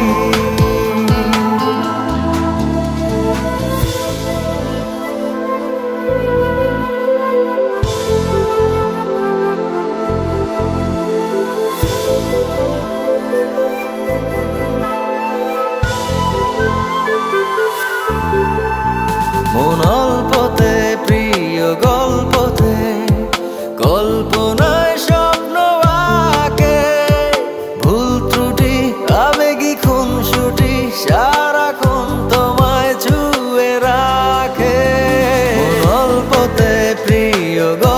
ti. সারাক্ষণ তোমায় ছুঁয়ে রাখে। অল্পতে প্রিয় গ